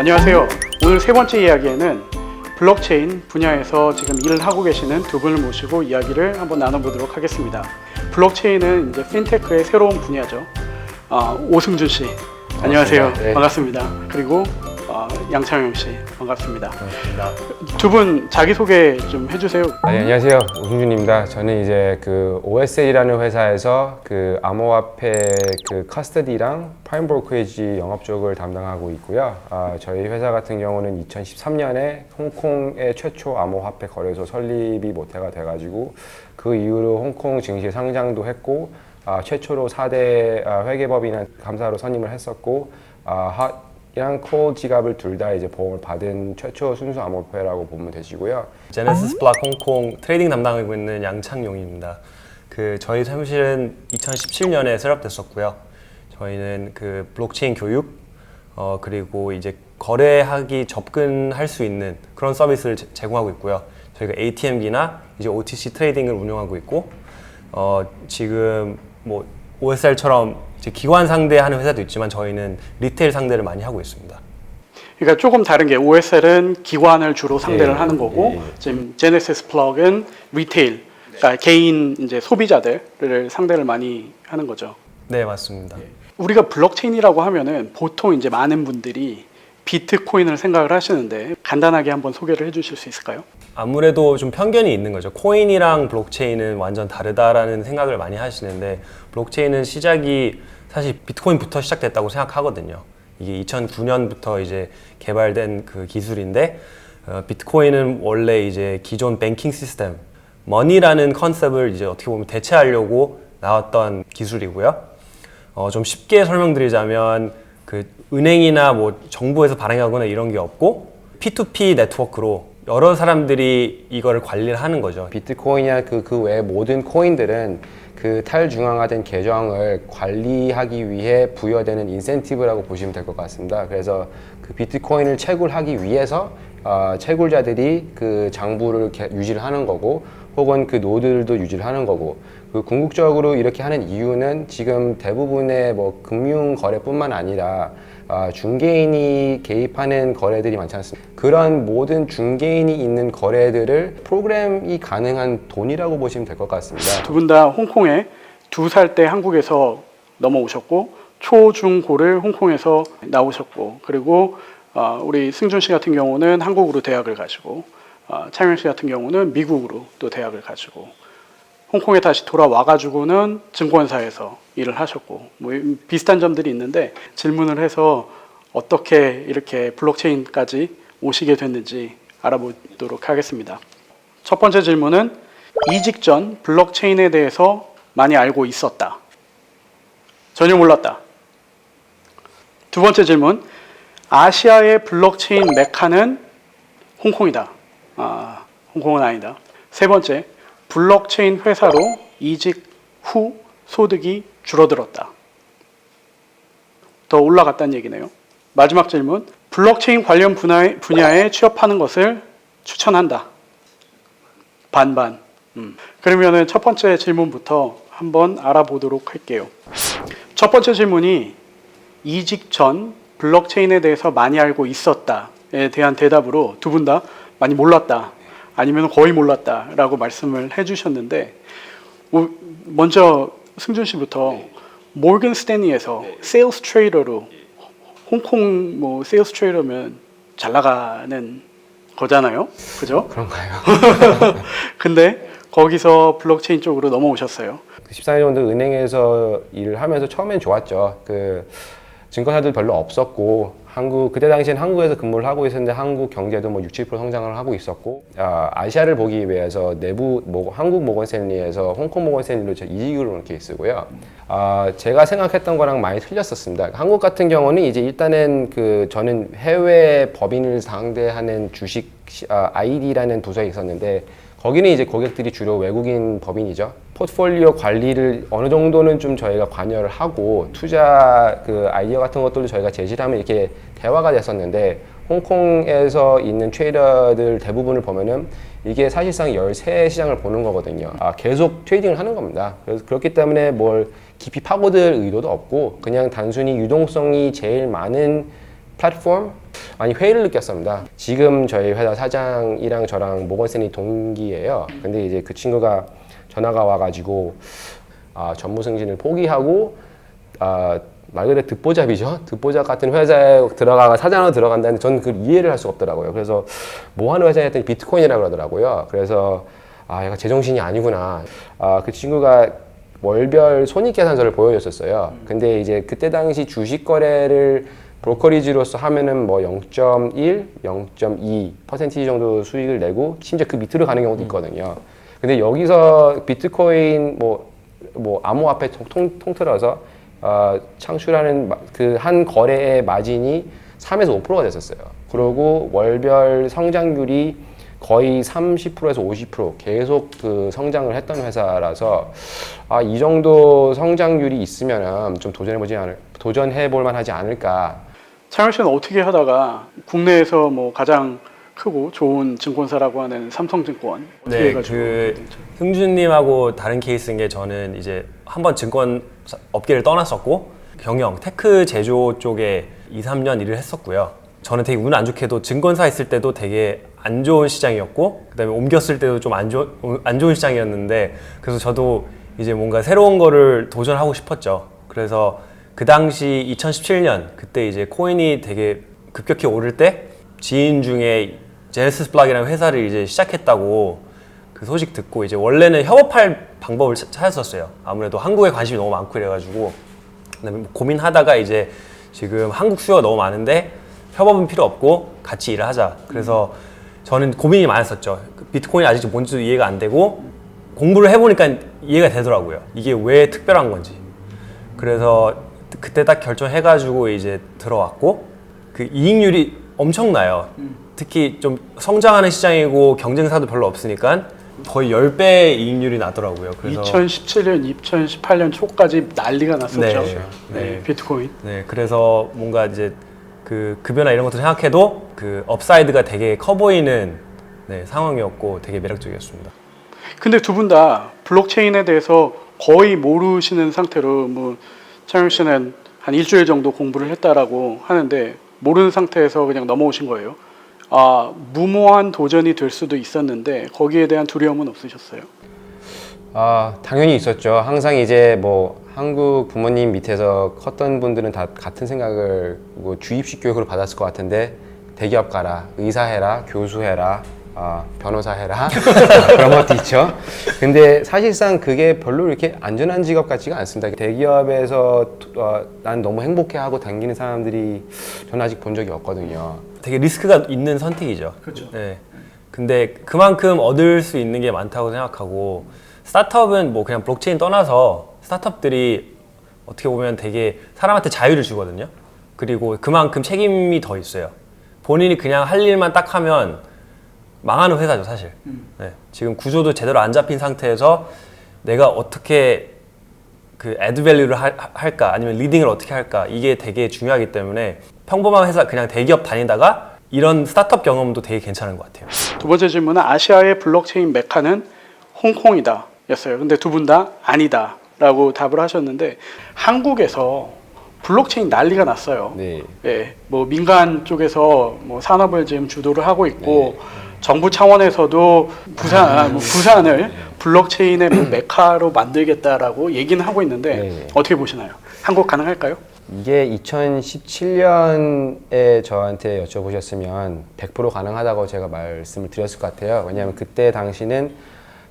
안녕하세요. 오늘 세 번째 이야기에는 블록체인 분야에서 지금 일을 하고 계시는 두 분을 모시고 이야기를 한번 나눠보도록 하겠습니다. 블록체인은 이제 핀테크의 새로운 분야죠. 아, 오승준 씨, 안녕하세요. 반갑습니다. 네. 반갑습니다. 그리고 아, 양창영 씨, 반갑습니다. 두 분 자기 소개 좀 해주세요. 아, 네, 안녕하세요. 오승준입니다. 저는 이제 그 OSL이라는 회사에서 그 암호화폐 그 커스터디랑 프라임 브로커리지 영업 쪽을 담당하고 있고요. 아, 저희 회사 같은 경우는 2013년에 홍콩의 최초 암호화폐 거래소 설립이 모태가 돼가지고 그 이후로 홍콩 증시 상장도 했고 아, 최초로 4대 아, 회계법인한 감사로 선임을 했었고 아, 하- 이랑 콜 지갑을 둘 다 이제 보험을 받은 최초 순수 암호화폐라고 보면 되시고요. 제네시스 블락 홍콩 트레이딩 담당하고 있는 양창용입니다. 그 저희 사무실은 2017년에 셋업됐었고요. 저희는 그 블록체인 교육 어 그리고 이제 거래하기 접근할 수 있는 그런 서비스를 제- 제공하고 있고요. 저희가 ATM기나 이제 OTC 트레이딩을 운영하고 있고 어 지금 뭐 OSR처럼 이제 기관 상대하는 회사도 있지만 저희는 리테일 상대를 많이 하고 있습니다. 그러니까 조금 다른 게 OSL은 기관을 주로 상대를 예, 하는 거고 예, 예. 지금 제네시스 플럭은 리테일, 그러니까 개인 이제 소비자들을 상대를 많이 하는 거죠. 네 맞습니다. 우리가 블록체인이라고 하면은 보통 이제 많은 분들이 비트코인을 생각을 하시는데 간단하게 한번 소개를 해주실 수 있을까요? 아무래도 좀 편견이 있는 거죠. 코인이랑 블록체인은 완전 다르다라는 생각을 많이 하시는데 블록체인은 시작이 사실 비트코인부터 시작됐다고 생각하거든요. 이게 2009년부터 이제 개발된 그 기술인데 어, 비트코인은 원래 이제 기존 뱅킹 시스템 머니라는 컨셉을 이제 어떻게 보면 대체하려고 나왔던 기술이고요. 어, 좀 쉽게 설명드리자면 그 은행이나 뭐 정부에서 발행하거나 이런 게 없고 P2P 네트워크로 여러 사람들이 이거를 관리를 하는 거죠. 비트코인이나 그, 그외 모든 코인들은 그 탈중앙화된 계정을 관리하기 위해 부여되는 인센티브라고 보시면 될 것 같습니다. 그래서 그 비트코인을 채굴하기 위해서 어, 채굴자들이 그 장부를 개- 유지를 하는 거고 혹은 그 노드들도 유지를 하는 거고 그 궁극적으로 이렇게 하는 이유는 지금 대부분의 뭐 금융 거래뿐만 아니라 아, 중개인이 개입하는 거래들이 많지 않습니까? 그런 모든 중개인이 있는 거래들을 프로그램이 가능한 돈이라고 보시면 될 것 같습니다. 두 분 다 홍콩에 두 살 때 한국에서 넘어오셨고 초, 중, 고를 홍콩에서 나오셨고 그리고 어, 우리 승준 씨 같은 경우는 한국으로 대학을 가시고 어, 창현 씨 같은 경우는 미국으로 또 대학을 가시고 홍콩에 다시 돌아와 가지고는 증권사에서 일을 하셨고 뭐 비슷한 점들이 있는데 질문을 해서 어떻게 이렇게 블록체인까지 오시게 됐는지 알아보도록 하겠습니다. 첫 번째 질문은 이직 전 블록체인에 대해서 많이 알고 있었다. 전혀 몰랐다. 두 번째 질문. 아시아의 블록체인 메카는 홍콩이다. 아, 홍콩은 아니다. 세 번째. 블록체인 회사로 이직 후 소득이 줄어들었다. 더 올라갔다는 얘기네요. 마지막 질문. 블록체인 관련 분야에, 분야에 취업하는 것을 추천한다. 반반. 음. 그러면은 첫 번째 질문부터 한번 알아보도록 할게요. 첫 번째 질문이 이직 전 블록체인에 대해서 많이 알고 있었다에 대한 대답으로 두 분 다 많이 몰랐다. 아니면 거의 몰랐다라고 말씀을 해주셨는데 뭐, 먼저 승준 씨부터 모건 스탠리에서 세일스 트레이더로 홍콩 뭐 세일스 트레이더면 잘 나가는 거잖아요, 그죠? 그런가요? 근데 거기서 블록체인 쪽으로 넘어오셨어요. 그 14년 정도 은행에서 일을 하면서 처음엔 좋았죠. 그 증권사들 별로 없었고 한국 그때 당시엔 한국에서 근무를 하고 있었는데 한국 경제도 뭐 6, 7% 성장을 하고 있었고 아, 아시아를 보기 위해서 내부 모, 한국 모건스탠리에서 홍콩 모건스탠리로 온 케이스고요. 아, 제가 생각했던 거랑 많이 틀렸었습니다. 한국 같은 경우는 이제 일단은 그 저는 해외 법인을 상대하는 주식 시- 아, ID라는 부서에 있었는데 거기는 이제 고객들이 주로 외국인 법인이죠. 포트폴리오 관리를 어느 정도는 좀 저희가 관여를 하고 투자 그 아이디어 같은 것들도 저희가 제시를 하면 이렇게 대화가 됐었는데 홍콩에서 있는 트레이더들 대부분을 보면은 이게 사실상 13시장을 보는 거거든요. 아, 계속 트레이딩을 하는 겁니다. 그래서 그렇기 때문에 뭘 깊이 파고들 의도도 없고 그냥 단순히 유동성이 제일 많은 플랫폼 많이 회의를 느꼈습니다. 지금 저희 회사 사장이랑 저랑 모건스탠리 동기예요. 근데 이제 그 친구가 전화가 와가지고 아, 전무 승진을 포기하고 아, 말 그대로 듣보잡이죠. 듣보잡 같은 회사에 들어가가 사장으로 들어간다는데 저는 그걸 이해를 할 수가 없더라고요. 그래서 뭐 하는 회사에 했더니 비트코인이라고 그러더라고요. 그래서 아, 얘가 제정신이 아니구나. 아, 그 친구가 월별 손익 계산서를 보여줬었어요. 근데 이제 그때 당시 주식 거래를 브로커리지로서 하면은 뭐 0.1, 0.2 퍼센티지 정도 수익을 내고 심지어 그 밑으로 가는 경우도 있거든요. 근데 여기서 비트코인 뭐, 뭐 암호화폐 통, 통, 통틀어서 어, 창출하는 그 한 거래의 마진이 3에서 5%가 됐었어요. 그리고 월별 성장률이 거의 30%에서 50% 계속 그 성장을 했던 회사라서 아, 이 정도 성장률이 있으면은 좀 도전해보지 않을, 도전해볼 만하지 않을까. 창현 씨는 어떻게 하다가 국내에서 뭐 가장 크고 좋은 증권사라고 하는 삼성증권 어떻게 네, 해가지고 그 흥준님하고 다른 케이스인 게 저는 이제 한번 증권 사- 업계를 떠났었고 경영, 테크 제조 쪽에 2, 3년 일을 했었고요. 저는 되게 운 안 좋게도 증권사 있을 때도 되게 안 좋은 시장이었고 그다음에 옮겼을 때도 좀 안 좋은 안 좋은 시장이었는데 그래서 저도 이제 뭔가 새로운 거를 도전하고 싶었죠. 그래서 그 당시 2017년 그때 이제 코인이 되게 급격히 오를 때 지인 중에 제네시스 블락이라는 회사를 이제 시작했다고 그 소식 듣고 이제 원래는 협업할 방법을 찾- 찾았었어요. 아무래도 한국에 관심이 너무 많고 이래가지고 고민하다가 이제 지금 한국 수요가 너무 많은데 협업은 필요 없고 같이 일을 하자. 그래서 저는 고민이 많았었죠. 그 비트코인이 아직 뭔지도 이해가 안 되고 공부를 해보니까 이해가 되더라고요. 이게 왜 특별한 건지. 그래서 그때 딱 결정해가지고 이제 들어왔고 그 이익률이 엄청나요. 특히 좀 성장하는 시장이고 경쟁사도 별로 없으니까 거의 10배 이익률이 나더라고요. 그래서 2017년, 2018년 초까지 난리가 났었죠. 네. 네, 네. 비트코인. 네, 그래서 뭔가 이제 그 급여나 이런 것들 생각해도 그 업사이드가 되게 커 보이는 네, 상황이었고 되게 매력적이었습니다. 근데 두 분 다 블록체인에 대해서 거의 모르시는 상태로 뭐 창현 씨는 한 일주일 정도 공부를 했다라고 하는데 모르는 상태에서 그냥 넘어오신 거예요. 아 무모한 도전이 될 수도 있었는데 거기에 대한 두려움은 없으셨어요? 아, 당연히 있었죠. 항상 이제 뭐 한국 부모님 밑에서 컸던 분들은 다 같은 생각을 뭐 주입식 교육으로 받았을 것 같은데 대기업 가라, 의사 해라, 교수 해라, 아, 변호사 해라 그런 것도 있죠. 근데 사실상 그게 별로 이렇게 안전한 직업 같지가 않습니다. 대기업에서 어, 난 너무 행복해하고 당기는 사람들이 저는 아직 본 적이 없거든요. 되게 리스크가 있는 선택이죠. 그렇죠. 네. 근데 그만큼 얻을 수 있는 게 많다고 생각하고 스타트업은 뭐 그냥 블록체인 떠나서 스타트업들이 어떻게 보면 되게 사람한테 자유를 주거든요. 그리고 그만큼 책임이 더 있어요. 본인이 그냥 할 일만 딱 하면 망하는 회사죠, 사실. 네. 지금 구조도 제대로 안 잡힌 상태에서 내가 어떻게 그 애드밸류를 할까 아니면 리딩을 어떻게 할까 이게 되게 중요하기 때문에 평범한 회사 그냥 대기업 다니다가 이런 스타트업 경험도 되게 괜찮은 것 같아요. 두 번째 질문은 아시아의 블록체인 메카는 홍콩이다 였어요. 근데 두 분 다 아니다 라고 답을 하셨는데 한국에서 블록체인 난리가 났어요. 네. 예, 뭐 민간 쪽에서 뭐 산업을 지금 주도를 하고 있고 정부 차원에서도 부산 뭐 부산을 블록체인의 뭐 메카로 만들겠다라고 얘기는 하고 있는데 네. 어떻게 보시나요? 한국 가능할까요? 이게 2017년에 저한테 여쭤보셨으면 100% 가능하다고 제가 말씀을 드렸을 것 같아요. 왜냐하면 그때 당시는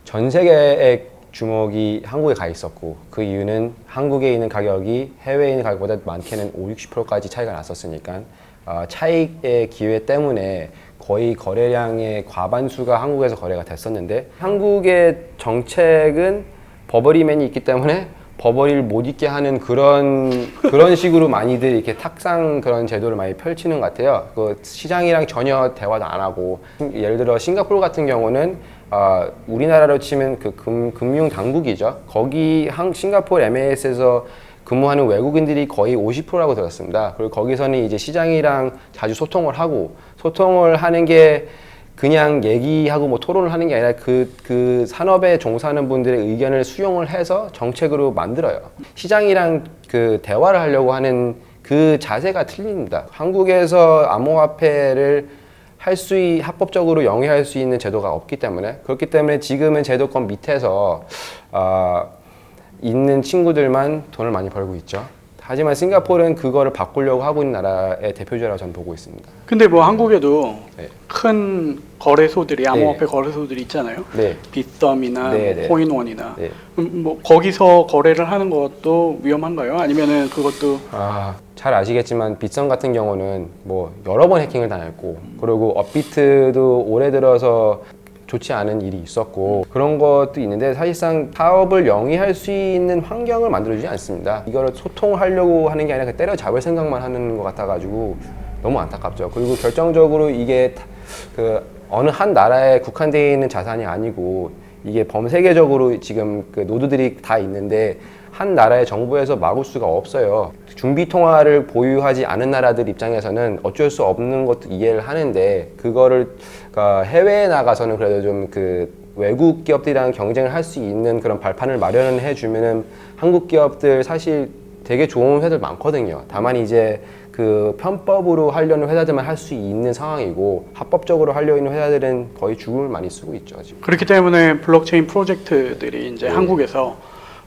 전 세계의 주목이 한국에 가 있었고 그 이유는 한국에 있는 가격이 해외에 있는 가격보다 많게는 5, 60%까지 차이가 났었으니까 어, 차익의 기회 때문에 거의 거래량의 과반수가 한국에서 거래가 됐었는데 한국의 정책은 버버리맨이 있기 때문에 버버리를 못 있게 하는 그런 그런 식으로 많이들 이렇게 탁상 그런 제도를 많이 펼치는 것 같아요. 그 시장이랑 전혀 대화도 안 하고 예를 들어 싱가포르 같은 경우는 아, 우리나라로 치면 그 금, 금융 당국이죠. 거기 한 싱가포르 MAS에서 근무하는 외국인들이 거의 50%라고 들었습니다. 그리고 거기서는 이제 시장이랑 자주 소통을 하고 소통을 하는 게 그냥 얘기하고 뭐 토론을 하는 게 아니라 그, 그 산업에 종사하는 분들의 의견을 수용을 해서 정책으로 만들어요. 시장이랑 그 대화를 하려고 하는 그그 자세가 틀립니다. 한국에서 암호화폐를 할 수, 있- 합법적으로 영위할 수 있는 제도가 없기 때문에 그렇기 때문에 지금은 제도권 밑에서 아, 있는 친구들만 돈을 많이 벌고 있죠. 하지만 싱가포르는 그거를 바꾸려고 하고 있는 나라의 대표주라고 저는 보고 있습니다. 근데 뭐 한국에도 네. 큰 거래소들이 암호화폐 거래소들이 있잖아요. 네. 빗썸이나 네, 네. 코인원이나 네. 음, 뭐 거기서 거래를 하는 것도 위험한가요? 아니면은 그것도 아, 잘 아시겠지만 빗썸 같은 경우는 뭐 여러 번 해킹을 당했고 그리고 업비트도 올해 들어서 좋지 않은 일이 있었고 그런 것도 있는데 사실상 사업을 영위할 수 있는 환경을 만들어주지 않습니다. 이거를 소통하려고 하는 게 아니라 그 때려잡을 생각만 하는 것 같아가지고 너무 안타깝죠. 그리고 결정적으로 이게 다- 그 어느 한 나라에 국한되어 있는 자산이 아니고 이게 범세계적으로 지금 그 노드들이 다 있는데 한 나라의 정부에서 막을 수가 없어요. 중비 통화를 보유하지 않은 나라들 입장에서는 어쩔 수 없는 것도 이해를 하는데 그거를 그러니까 해외에 나가서는 그래도 좀 그 외국 기업들이랑 경쟁을 할 수 있는 그런 발판을 마련을 해주면은 한국 기업들 사실 되게 좋은 회사들 많거든요. 다만 이제 그 편법으로 하려는 회사들만 할 수 있는 상황이고 합법적으로 하려 있는 회사들은 거의 죽음을 많이 쓰고 있죠 지금. 그렇기 때문에 블록체인 프로젝트들이 이제 네. 한국에서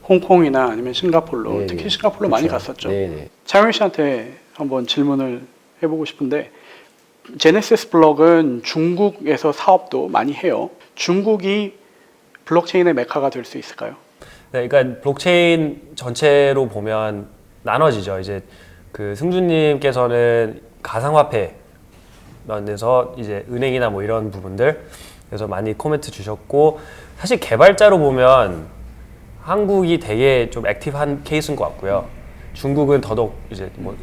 홍콩이나 아니면 싱가폴로 네, 특히 네. 싱가폴로 많이 그렇죠. 갔었죠. 네, 네. 차영일 씨한테 한번 질문을 해보고 싶은데 제네시스 블록은 중국에서 사업도 많이 해요. 중국이 블록체인의 메카가 될 수 있을까요? 네, 그러니까 블록체인 전체로 보면 나눠지죠. 이제 그 승주님께서는 가상화폐 면에서 이제 은행이나 뭐 이런 부분들 그래서 많이 코멘트 주셨고 사실 개발자로 보면 한국이 되게 좀 액티브한 케이스인 것 같고요. 중국은 더더욱 이제 뭐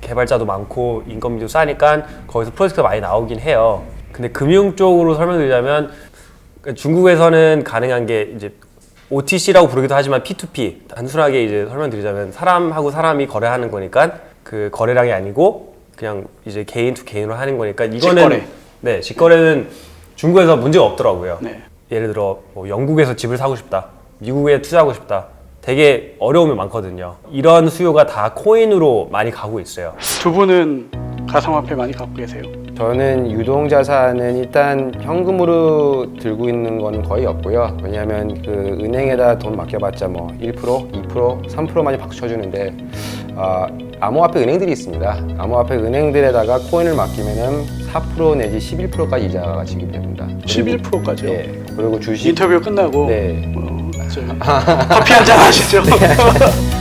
개발자도 많고 인건비도 싸니까 거기서 프로젝트가 많이 나오긴 해요. 근데 금융 쪽으로 설명드리자면 그러니까 중국에서는 가능한 게 이제 OTC라고 부르기도 하지만 P2P 단순하게 이제 설명드리자면 사람하고 사람이 거래하는 거니까 그 거래량이 아니고 그냥 이제 개인 투 개인으로 하는 거니까 이거는 직거래. 네 직거래는 중국에서 문제가 없더라고요. 네. 예를 들어 뭐 영국에서 집을 사고 싶다, 미국에 투자하고 싶다, 되게 어려움이 많거든요. 이런 수요가 다 코인으로 많이 가고 있어요. 두 분은 가상화폐 많이 갖고 계세요. 저는 유동자산은 일단 현금으로 들고 있는 건 거의 없고요. 왜냐하면 그 은행에다 돈 맡겨봤자 뭐 1%, 2%, 3%만이 박수 쳐주는데 아, 암호화폐 은행들이 있습니다. 암호화폐 은행들에다가 코인을 맡기면은 4% 내지 11%까지 이자가 지급이 됩니다. 11%까지요. 네. 그리고 주식 인터뷰 끝나고 네. 어, 저, 커피 한 잔 하시죠.